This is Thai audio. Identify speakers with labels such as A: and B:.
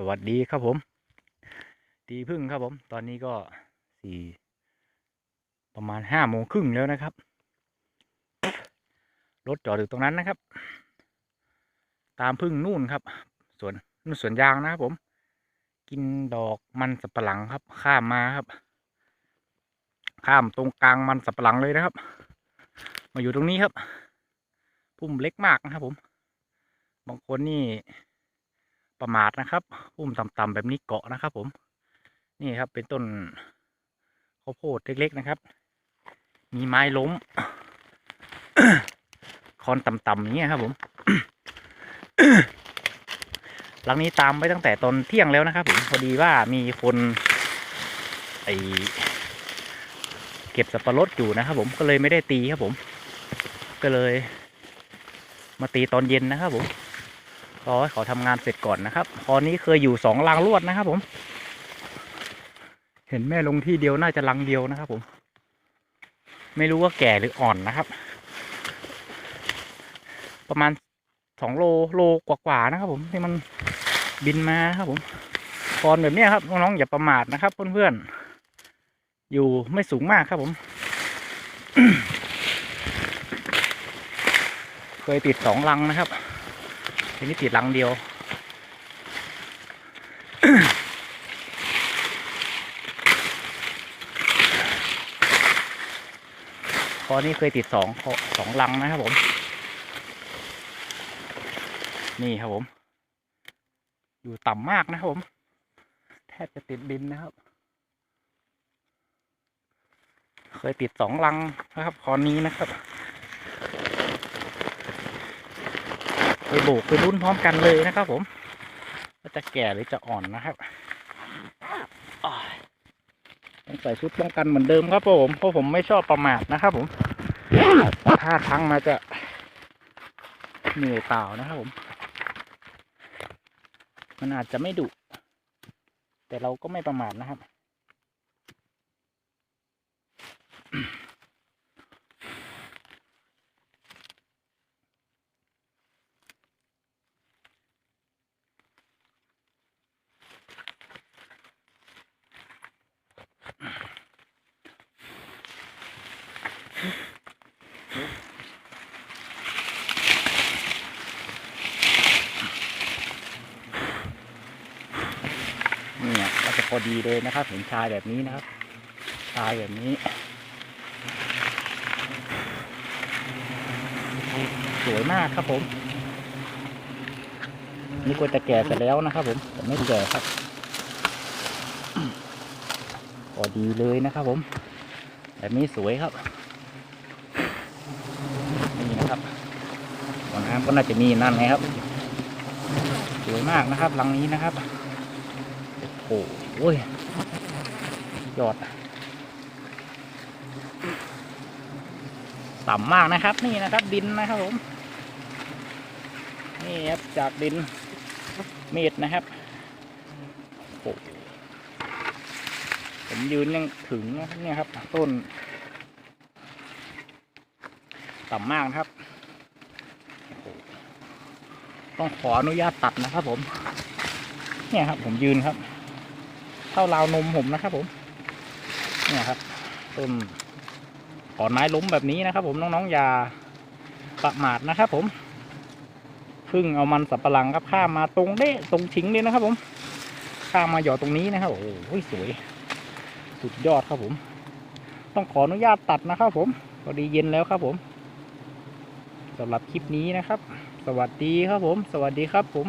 A: สวัสดีครับผม ตีพึ่งครับผม ตอนนี้ก็สี่ประมาณห้าโมงครึ่งแล้วนะครับ รถจอดอยู่ตรงนั้นนะครับ ตามพึ่งนู่นครับ สวนนู่นสวนยางนะครับผม กินดอกมันสับปะหลังครับ ข้ามมาครับ ข้ามตรงกลางมันสับปะหลังเลยนะครับ มาอยู่ตรงนี้ครับ พุ่มเล็กมากนะครับผม บางคนนี่ ประมาทนะครับพุ่มต่ำๆแบบนี้เกาะนะครับ ผม นี่ครับ เป็นต้นข้าวโพดเล็กๆนะครับ มีไม้ล้ม คอนต่ำๆอย่างเงี้ยครับ ผมหลังนี้ตามไปตั้งแต่ตอนเที่ยงแล้วนะครับ ผมพอดีว่ามีคนไอเก็บสับปะรดอยู่นะครับ ผมก็เลยไม่ได้ตีครับ ผม ก็เลย มาตีตอนเย็นนะครับ ผม รอให้เขาทำงานเสร็จก่อนนะครับตอนนี้เคยอยู่สองรังรวดนะครับ ผม เห็นแม่ลงที่เดียวน่าจะรังเดียวนะครับ ผม ไม่รู้ว่าแก่หรืออ่อนนะครับ ประมาณสองโลโลกว่าๆนะครับ ผมที่มันบินมาครับ ผมตอนแบบนี้ครับน้องๆอย่าประมาทนะครับเพื่อนๆอยู่ไม่สูงมากครับ ผมเคยติดสองรังนะครับ ทีนี้ติดลังเดียวพอนี้เคยติดสองสองลังนะครับผม นี่ครับผม อยู่ต่ำมากนะครับผม แทบจะติดดินนะครับ เคยติดสองลังนะครับ คอนี้นะครับ ไปโบกไปรุ่นพร้อมกันเลยนะครับผมว่าจะแก่หรือจะอ่อนนะครับต้องใส่ชุดป้องกันเหมือนเดิมครับผมเพราะผมไม่ชอบประมาทนะครับผมถ้าครั้งมาจะเหนื่อยเปล่านะครับผม มันอาจจะไม่ดุแต่เราก็ไม่ประมาทนะครับ เนี่ยก็ จะพอดีเลยนะครับ เห็นชายแบบนี้นะครับ ชายแบบนี้ สวยมากครับผม นี่ก็จะแก่เสร็จแล้วนะครับ ผมแต่ไม่แก่ครับพอดีเลยนะครับ ผม แบบนี้สวยครับนี่นะครับบ่อน้ำก็น่าจะมีนั่นไงครับ สวยมากนะครับหลังนี้นะครับ โอ้โห ยอด ต่ำมากนะครับ นี่นะครับ ดินนะครับผม นี่ครับ จากดินเมตรนะครับโอ้ผมยืนยังถึงนะเนี่ยครับ ต้น ต่ำมากนะครับ ต้องขออนุญาตตัดนะครับผม เนี่ยครับ ผมยืนครับ ท่าราวนมผมนะครับ ผมเนี่ยครับต้นขอนไม้ล้มแบบนี้นะครับ ผมน้องๆอย่าประมาทนะครับ ผมพึ่งเอามันสับปะหลังครับข้ามมาตรงเด้ตรงชิงเลยนะครับ ผมข้ามมาหยอดตรงนี้นะครับโอ้โหสวย สุดยอดครับผม ต้องขออนุญาตตัดนะครับ ผมพอดีเย็นแล้วครับ ผมสำหรับคลิปนี้นะครับ สวัสดีครับผม สวัสดีครับผม